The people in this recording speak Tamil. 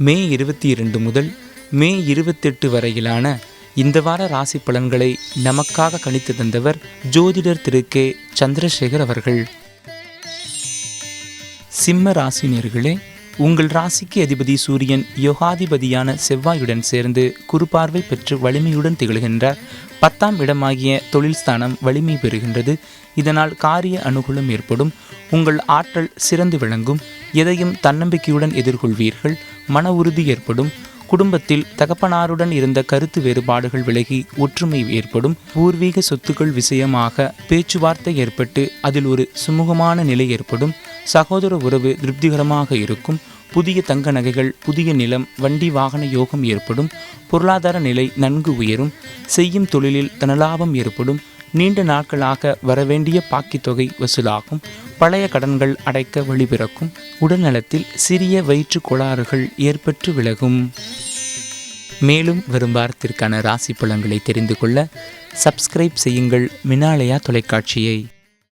மே இருபத்தி இரண்டு முதல் மே இருபத்தெட்டு வரையிலான இந்த வார ராசி பலன்களை நமக்காக கணித்து தந்தவர் ஜோதிடர் திரு. கே. சந்திரசேகர் அவர்கள். சிம்ம ராசினியர்களே உங்கள் ராசிக்கு அதிபதி சூரியன் யோகாதிபதியான செவ்வாயுடன் சேர்ந்து குறுபார்வை பெற்று வலிமையுடன் திகழ்கின்றார். பத்தாம் இடமாகிய தொழில் ஸ்தானம் வலிமை பெறுகின்றது. இதனால் காரிய அனுகூலம் ஏற்படும். உங்கள் ஆற்றல் சிறந்து விளங்கும். எதையும் தன்னம்பிக்கையுடன் எதிர்கொள்வீர்கள். மன உறுதி ஏற்படும். குடும்பத்தில் தகப்பனாருடன் இருந்த கருத்து வேறுபாடுகள் விலகி ஒற்றுமை ஏற்படும். பூர்வீக சொத்துக்கள் விஷயமாக பேச்சுவார்த்தை ஏற்பட்டு அதில் ஒரு சுமூகமான நிலை ஏற்படும். சகோதர உறவு திருப்திகரமாக இருக்கும். புதிய தங்க நகைகள் புதிய நிலம் வண்டி வாகன யோகம் ஏற்படும். பொருளாதார நிலை நன்கு உயரும். செய்யும் தொழிலில் தனலாபம் ஏற்படும். நீண்ட நாட்களாக வரவேண்டிய பாக்கித் தொகை வசூலாகும். பழைய கடன்கள் அடைக்க வழிபிறக்கும் உடல்நலத்தில் சிறிய வயிற்று கோளாறுகள் ஏற்பட்டு விலகும். மேலும் வரும் வாரத்திற்கான ராசி பலன்களை தெரிந்து கொள்ள சப்ஸ்கிரைப் செய்யுங்கள் மினாலயா தொலைக்காட்சியை.